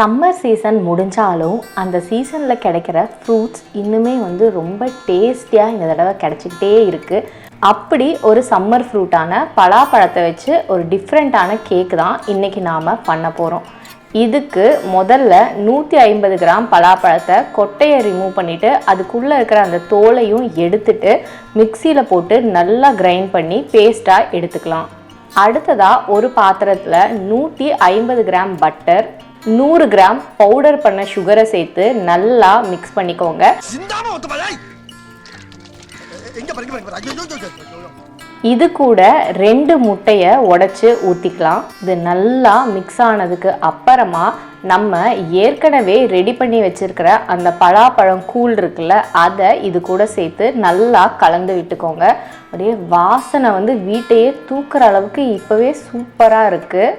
Summer season முடிஞ்சாலும் அந்த சீசனில் கிடைக்கிற ஃப்ரூட்ஸ் இன்னுமே வந்து ரொம்ப டேஸ்டியாக இந்த தடவை கிடச்சிக்கிட்டே இருக்குது அப்படி ஒரு சம்மர் ஃப்ரூட்டான பலாப்பழத்தை வச்சு ஒரு டிஃப்ரெண்ட்டான கேக் தான் இன்றைக்கி நாம் பண்ண போகிறோம் இதுக்கு முதல்ல நூற்றி ஐம்பது கிராம் பலாப்பழத்தை கொட்டையை ரிமூவ் பண்ணிவிட்டு அதுக்குள்ளே இருக்கிற அந்த தோலையும் எடுத்துட்டு மிக்சியில் போட்டு நல்லா கிரைண்ட் பண்ணி பேஸ்ட்டாக எடுத்துக்கலாம். அடுத்ததாக ஒரு பாத்திரத்தில் நூற்றி ஐம்பது கிராம் பட்டர் நூறு கிராம் பவுடர் பண்ண சுகரை சேர்த்து நல்லா மிக்ஸ் பண்ணிக்கோங்க. இது கூட ரெண்டு முட்டையை உடச்சி ஊற்றிக்கலாம் இது நல்லா மிக்ஸ் ஆனதுக்கு அப்புறமா நம்ம ஏற்கனவே ரெடி பண்ணி வச்சிருக்கிற அந்த பலாப்பழம் கூழ் இருக்குல்ல அதை இது கூட சேர்த்து நல்லா கலந்து விட்டுக்கோங்க. அப்படியே வாசனை வந்து வீட்டையே தூக்குற அளவுக்கு இப்போவே சூப்பராக இருக்குது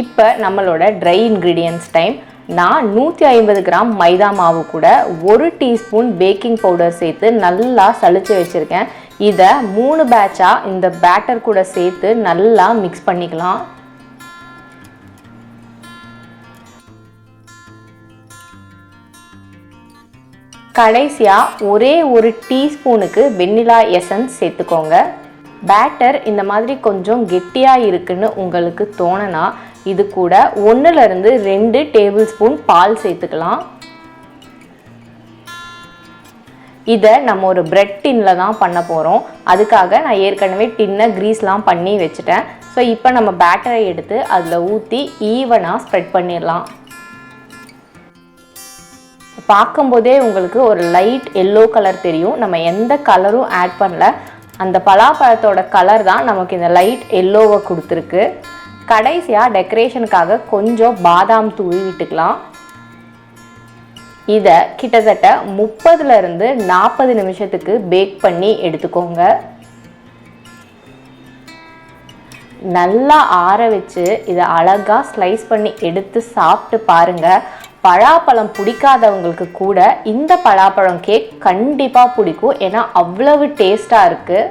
இப்போ நம்மளோட ட்ரை இன்க்ரீடியன்ஸ் டைம் நான் நூற்றி ஐம்பது கிராம் மைதா மாவு கூட ஒரு டீஸ்பூன் பேக்கிங் பவுடர் சேர்த்து நல்லா சளிச்சு வச்சுருக்கேன். இதை மூணு பேட்சாக இந்த பேட்டர் கூட சேர்த்து நல்லா மிக்ஸ் பண்ணிக்கலாம். கடைசியாக ஒரே ஒரு டீஸ்பூனுக்கு வெண்ணிலா எசன்ஸ் சேர்த்துக்கோங்க. பேட்டர் இந்த மாதிரி கொஞ்சம் கெட்டியாக இருக்குன்னு உங்களுக்கு தோணுனா இது கூட ஒன்றுலேருந்து ரெண்டு டேபிள் ஸ்பூன் பால் சேர்த்துக்கலாம். இதை நம்ம ஒரு பிரெட் டின்னில் தான் பண்ண போகிறோம் அதுக்காக நான் ஏற்கனவே டின்னை க்ரீஸ்லாம் பண்ணி வச்சுட்டேன். ஸோ இப்போ நம்ம பேட்டரை எடுத்து அதில் ஊற்றி ஈவனாக ஸ்ப்ரெட் பண்ணிடலாம். பார்க்கும்போதே உங்களுக்கு ஒரு லைட் எல்லோ கலர் தெரியும். நம்ம எந்த கலரும் ஆட் பண்ணல. அந்த பலாப்பழத்தோட கலர் தான் நமக்கு இந்த லைட் எல்லோவை கொடுத்துருக்கு. கடைசியாக டெக்கரேஷனுக்காக கொஞ்சம் பாதாம் தூவி விட்டுக்கலாம். இதை கிட்டத்தட்ட முப்பதுலேருந்து நாற்பது நிமிஷத்துக்கு பேக் பண்ணி எடுத்துக்கோங்க. நல்லா ஆற வச்சு இதை அழகாக ஸ்லைஸ் பண்ணி எடுத்து சாப்பிட்டு பாருங்கள் பலாப்பழம் பிடிக்காதவங்களுக்கு கூட இந்த பலாப்பழம் கேக் கண்டிப்பாக பிடிக்கும். ஏன்னா அவ்வளவு டேஸ்ட்டாக இருக்குது